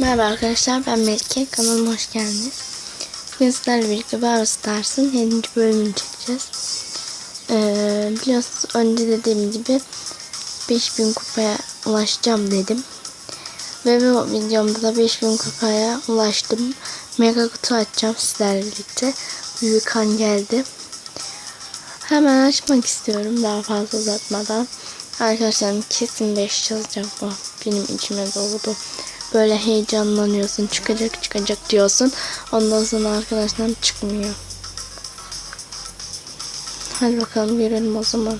Merhaba arkadaşlar ben Melike kanalıma hoş geldiniz. Bugün sizlerle birlikte Brawl Stars'ın 7. bölümünü çekeceğiz. Ee, biliyorsunuz önce dediğim gibi 5000 kupaya ulaşacağım dedim. Ve bu videomda da 5000 kupaya ulaştım. Mega kutu açacağım sizlerle birlikte. Büyük kan geldi. Hemen açmak istiyorum daha fazla uzatmadan. Arkadaşlarım kesin 5 çalacak bu. Benim içime doldu. Böyle heyecanlanıyorsun. Çıkacak çıkacak diyorsun. Ondan sonra arkadaşlarım çıkmıyor. Hadi bakalım görelim o zaman.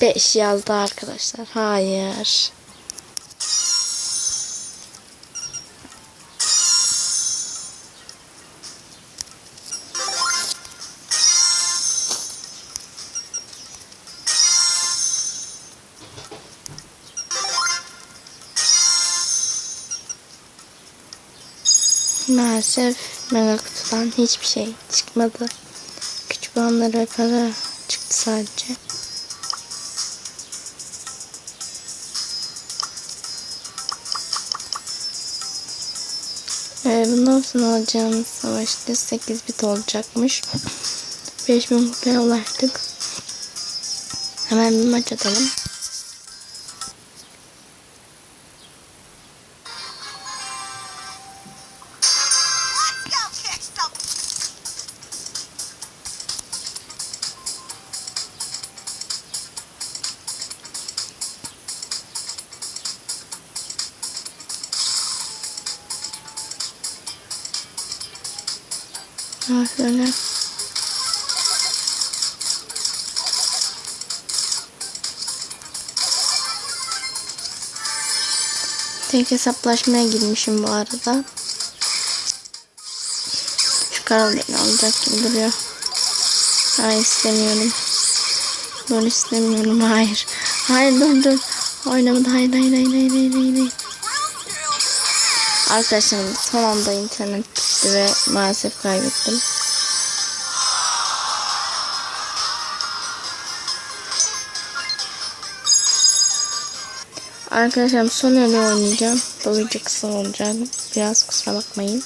Beş yazdı arkadaşlar. Hayır. Maalesef mega kutudan hiçbir şey çıkmadı. Küçük olanlara para çıktı sadece. Ee, bundan sonra alacağımız savaşta 8 bit olacakmış. 5000 kupaya ulaştık. Hemen bir maç atalım. Ha, şöyle. Tek hesaplaşmaya girmişim bu arada. Şu karar beni alacak gibi duruyor. Hayır istemiyorum. Böyle istemiyorum. Hayır. Hayır dur dur. Oynamadı. Hayır hayır hayır hayır hayır hayır. hayır. Arkadaşlar son anda internet gitti ve maalesef kaybettim. Arkadaşlar son öyle oynayacağım. Video kısa olacak. Biraz kusura bakmayın.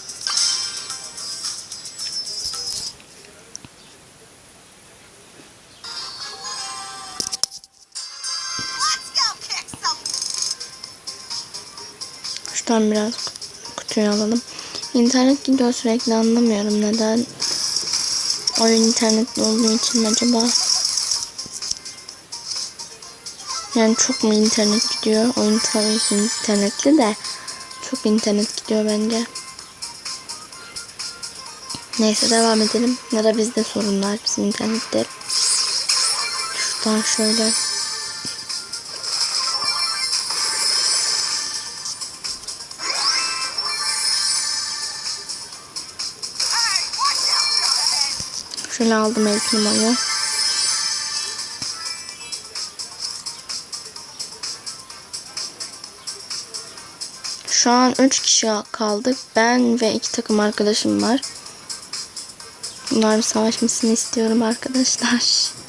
Şuradan biraz kutuyu alalım. İnternet gidiyor sürekli anlamıyorum neden. Oyun internetli olduğu için acaba? Yani çok mu internet gidiyor? Oyun tabii internetli de çok internet gidiyor bence. Neyse devam edelim. Ya da bizde sorunlar bizim internette. Şuradan şöyle. Şöyle aldım el numarayı. Şu an 3 kişi kaldık. Ben ve iki takım arkadaşım var. Bunlar bir savaşmasını istiyorum arkadaşlar.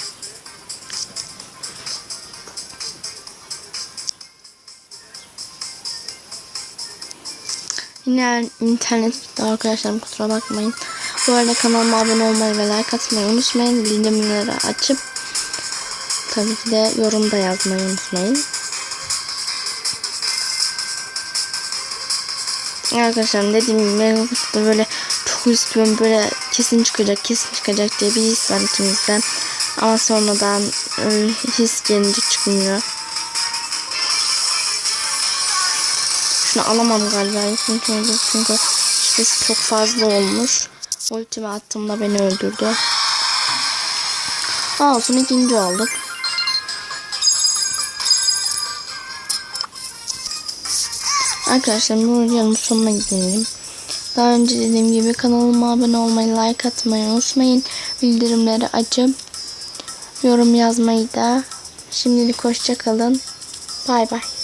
Yine internet gitti arkadaşlarım kusura bakmayın. Bu arada kanalıma abone olmayı ve like atmayı unutmayın. Bildirimleri açıp tabii ki de yorum da yazmayı unutmayın. Arkadaşlar dediğim gibi Mega Kutu'da böyle çok istiyorum böyle kesin çıkacak kesin çıkacak diye bir his var içimizde. Ama sonradan e, his gelince çıkmıyor. Şunu alamam galiba. Çünkü, çünkü şurası çok fazla olmuş. Ultimi attığımda beni öldürdü. Olsun ikinci olduk. Arkadaşlar bu videonun sonuna gidelim. Daha önce dediğim gibi kanalıma abone olmayı, like atmayı unutmayın. Bildirimleri açıp yorum yazmayı da. Şimdilik hoşça kalın. Bay bay.